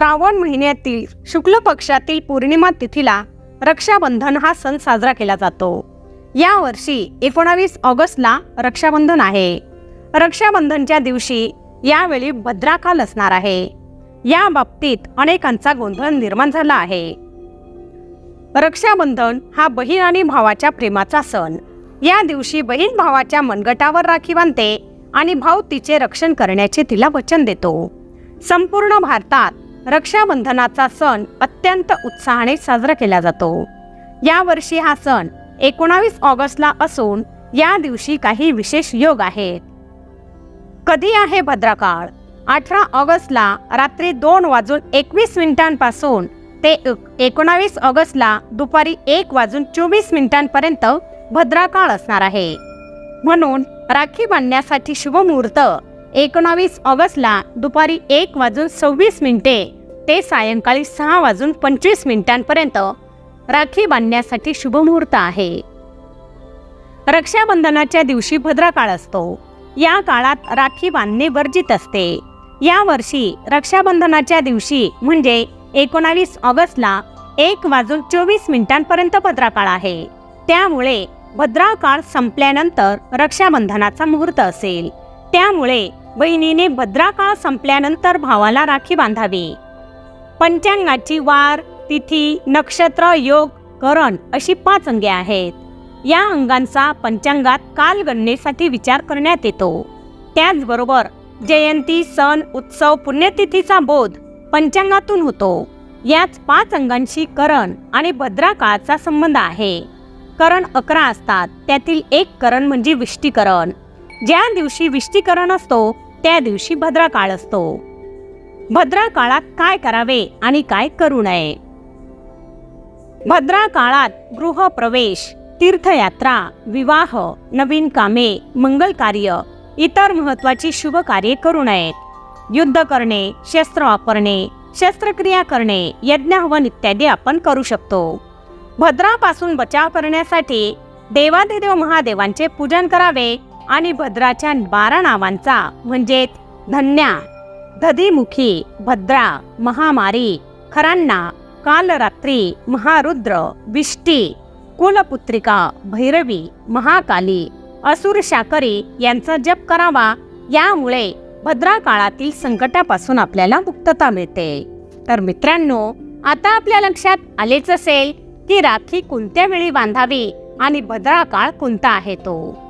श्रावण महिन्यातील शुक्ल पक्षातील पौर्णिमा तिथीला रक्षाबंधन हा सण साजरा केला जातो. या वर्षी एकोणावीस ऑगस्टला रक्षाबंधन आहे. रक्षाबंधनच्या दिवशी यावेळी भद्राकाल असणार आहे. या बाबतीत अनेकांचा गोंधळ निर्माण झाला आहे. रक्षाबंधन हा बहीण आणि भावाच्या प्रेमाचा सण. या दिवशी बहीण भावाच्या मनगटावर राखी बांधते आणि भाऊ तिचे रक्षण करण्याचे तिला वचन देतो. संपूर्ण भारतात रक्षाबंधनाचा सण अत्यंत उत्साहाने साजरा केला जातो. या वर्षी हा सण एकोणावीस ऑगस्टला असून या दिवशी काही विशेष योग आहेत. कधी आहे भद्राकाळ? अठरा ऑगस्टला रात्री दोन वाजून एकवीस मिनिटांपासून ते एकोणावीस ऑगस्टला दुपारी एक वाजून चोवीस मिनिटांपर्यंत भद्राकाळ असणार आहे. म्हणून राखी बांधण्यासाठी शुभमुहूर्त एकोणावीस ऑगस्टला दुपारी एक वाजून सव्वीस मिनिटे ते सायंकाळी सहा वाजून पंचवीस मिनिटांपर्यंत राखी बांधण्यासाठी शुभमुहूर्त आहे. रक्षाबंधनाच्या दिवशी भद्राकाळ असतो. या काळात राखी बांधणे वर्जित असते. या वर्षी रक्षाबंधनाच्या दिवशी म्हणजे एकोणावीस ऑगस्टला एक वाजून चोवीस मिनिटांपर्यंत भद्राकाळ आहे. त्यामुळे भद्राकाळ संपल्यानंतर रक्षाबंधनाचा मुहूर्त असेल. त्यामुळे बहिणीने भद्राकाळ संपल्यानंतर भावाला राखी बांधावी. पंचांगाची वार तिथी नक्षत्र योग करण अशी पाच अंगे आहेत. या अंगांचा पंचांगात कालगणनेसाठी विचार करण्यात येतो. त्याचबरोबर जयंती सण उत्सव पुण्यतिथीचा बोध पंचांगातून होतो. याच पाच अंगांशी करण आणि भद्राकाळाचा संबंध आहे. करण अकरा असतात त्यातील एक करण म्हणजे विष्टीकरण. ज्या दिवशी विष्टीकरण असतो त्या दिवशी भद्राकाळ असतो. भद्रा काळात काय करावे आणि काय करू नये? भद्रा काळात गृहप्रवेश तीर्थयात्रा विवाह नवीन कामे मंगल कार्य इतर महत्वाची शुभ कार्ये करू नयेत. युद्ध करणे शस्त्र वापरणे शस्त्रक्रिया करणे यज्ञ हवन इत्यादी आपण करू शकतो. भद्रापासून बचाव करण्यासाठी देवाधिदेव महादेवांचे पूजन करावे आणि भद्राच्या बारा नावांचा म्हणजेच धन्या धदीमुखी भद्रा महामारी खरांना कालरात्री महारुद्र विष्टी कुलपुत्रिका भैरवी महाकाली असुर शाकरी यांचा जप करावा. यामुळे भद्रा काळातील संकटापासून आपल्याला मुक्तता मिळते. तर मित्रांनो आता आपल्या लक्षात आलेच असेल की राखी कोणत्या वेळी बांधावी आणि भद्रा काळ कोणता आहे तो.